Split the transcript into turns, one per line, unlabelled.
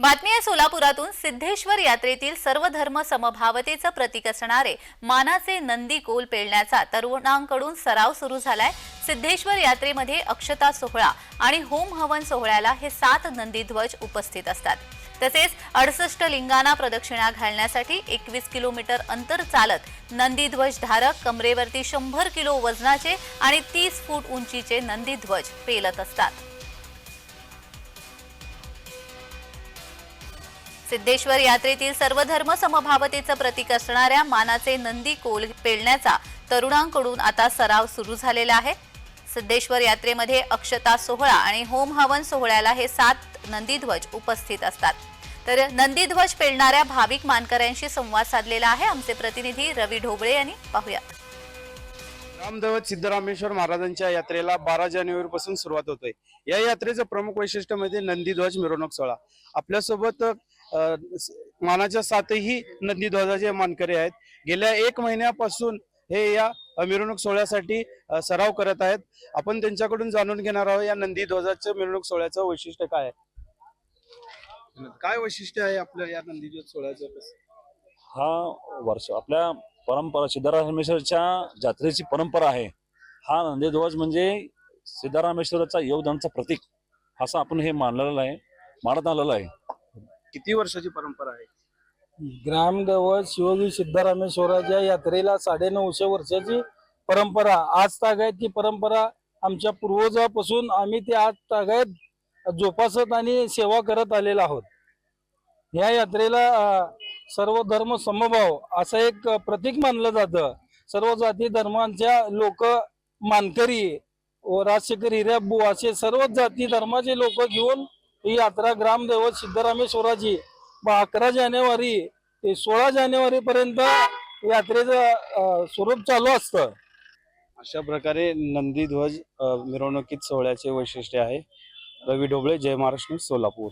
बातमी आहे सोलापुरातून सिद्धेश्वर यात्रेतील सर्व धर्म समभावतेचं प्रतीक असणारे मानाचे नंदी कोल पेलण्याचा तरुणांकडून सराव सुरू झालाय. सिद्धेश्वर यात्रेमध्ये अक्षता सोहळा आणि होम हवन सोहळ्याला हे सात नंदीध्वज उपस्थित असतात. तसेच अडसष्ट लिंगांना प्रदक्षिणा घालण्यासाठी एकवीस किलोमीटर अंतर चालत नंदीध्वज धारक कमरेवरती शंभर किलो वजनाचे आणि तीस फूट उंचीचे नंदीध्वज पेलत असतात. सिद्धेश्वर यात्रेतील सर्व धर्म समभावतेचं प्रतीक असणाऱ्या मानाचे नंदी कोल पेलण्याचा तरुणांकडून आता सराव सुरू झालेला आहे. सिद्धेश्वर यात्रेमध्ये अक्षता सोहळा आणि होम हवन सोहळ्याला हे सात नंदीध्वज उपस्थित असतात. तर नंदीध्वज पेलणाऱ्या भाविक मानकऱ्यांशी संवाद साधलेला आहे. आमचे प्रतिनिधी रवी ढोबळे यांनी पाहूयात.
रामदेवत सिद्धरामेश्वर महाराजांच्या यात्रेला बारा जानेवारी पासून सुरुवात होतोय. या यात्रेचं प्रमुख वैशिष्ट्य म्हणजे नंदीध्वज मिरवणूक सोहळा. आपल्यासोबत मानाच्या सातही नंदीध्वजाचे मानकरी आहेत. गेल्या एक महिन्यापासून हे या मिरवणूक सोहळ्यासाठी सराव करत आहेत. आपण त्यांच्याकडून जाणून घेणार आहोत या नंदीध्वजाच्या मिरवणूक सोहळ्याचं वैशिष्ट्य काय आहे? काय वैशिष्ट्य आहे आपल्या या नंदीध्वज सोहळ्याचं?
हा वर्ष आपल्या परंपरा सिद्धरामेश्वरच्या जत्रेची परंपरा आहे. हा नंदीध्वज म्हणजे सिद्धरामेश्वराचा योगदानचं प्रतीक असं आपण हे मानलेलं आहे मानत आलेलं आहे.
किती वर्षाची परंपरा आहे?
ग्रामदैवत शिवगी सिद्धरामेश्वराच्या यात्रेला साडेनऊशे वर्षाची परंपरा. आज तागायत ती परंपरा आमच्या पूर्वजापासून आम्ही ती आज तागायत जोपासत आणि सेवा करत आलेलो आहोत. या यात्रेला सर्व धर्म समभाव असं एक प्रतीक मानलं जातं. सर्व जाती धर्मांच्या लोक मानकरी व राजशेखर हिऱ्याबू असे सर्व जाती धर्माचे लोक घेऊन ही यात्रा ग्रामदैवत सिद्धरामेश्वराची. ब- अकरा जानेवारी ते सोळा जानेवारी पर्यंत यात्रेचं स्वरूप चालू असतं.
अशा प्रकारे नंदीध्वज मिरवणुकीत सोहळ्याचे वैशिष्ट्य आहे. रवी ढोबळे जय महाराष्ट्र सोलापूर.